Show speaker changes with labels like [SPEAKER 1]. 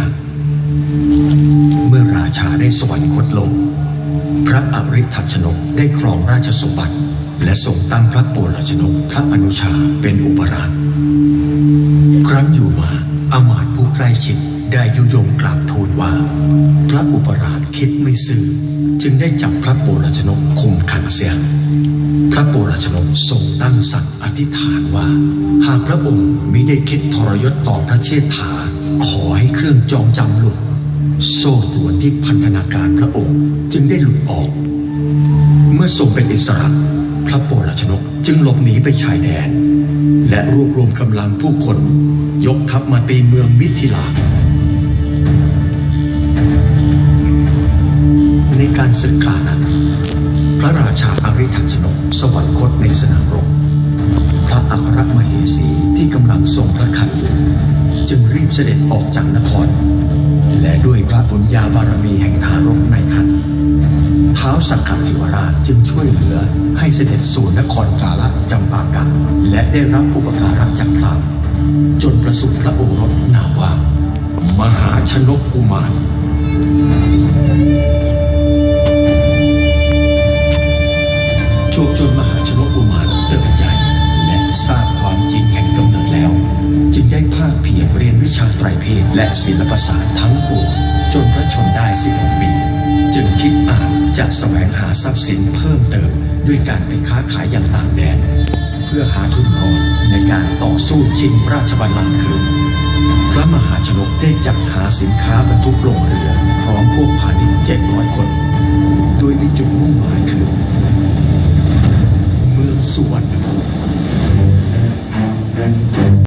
[SPEAKER 1] า เมื่อราชาได้สวรรคตลง พระอริทัชนกได้ครองราชสมบัติ และทรงตั้งพระโปรชนกพระอนุชาเป็นอุปราชครั้นอยู่มาอามาตผู้ใกล้ชิดได้ยุยงกราบทูลว่า พระอุปราชคิดไม่ซื่อจึงได้จับพระโปรชนกคุมขังเสีย พระโปรชนกทรงตั้งสัตย์อธิษฐานว่า หากพระองค์มิได้คิดทรยศต่อพระเชษฐา ขอให้เครื่องจองจำหลุด โซ่ตรวนที่พันธนาการพระองค์จึงได้หลุดออก เมื่อทรงเป็นอิสระพระโปรชนกจึงหลบหนีไปชายแดน และรวบรวมกำลังผู้คน ยกทัพมาตีเมืองมิถิลาในการศึกครานั้น พระราชาอาริทัชนกสวรรคตในสนามรบพระอัครมเหสีที่ เสด็จออกจากนคร และด้วยพระบุญญาบารมีแห่งทารกในคันเท้าวสักกะเทวราชจึงช่วยเหลือให้เสด็จสู่นครกาละจำปากะและได้รับอุปการะจากพราหมณ์จนประสูติพระโอรสนามว่ามหาชนกกุมาร ช่างไตรเพศและศิลปศาสตร์ทั้งปวงจนพระชนได้ 16 ปี จึงคิดอ่านจะแสวงหาทรัพย์สินเพิ่มเติม ด้วยการไปค้าขายอย่างต่างแดน เพื่อหาทุนรอนในการต่อสู้ชิงราชบัลลังก์คืนพระมหาชนกได้จัดหาสินค้าบรรทุกลงเรือ พร้อมพวกพาณิชดร้อยคน โดยมีจุดมุ่งหมายคือ เมืองสุวรรณ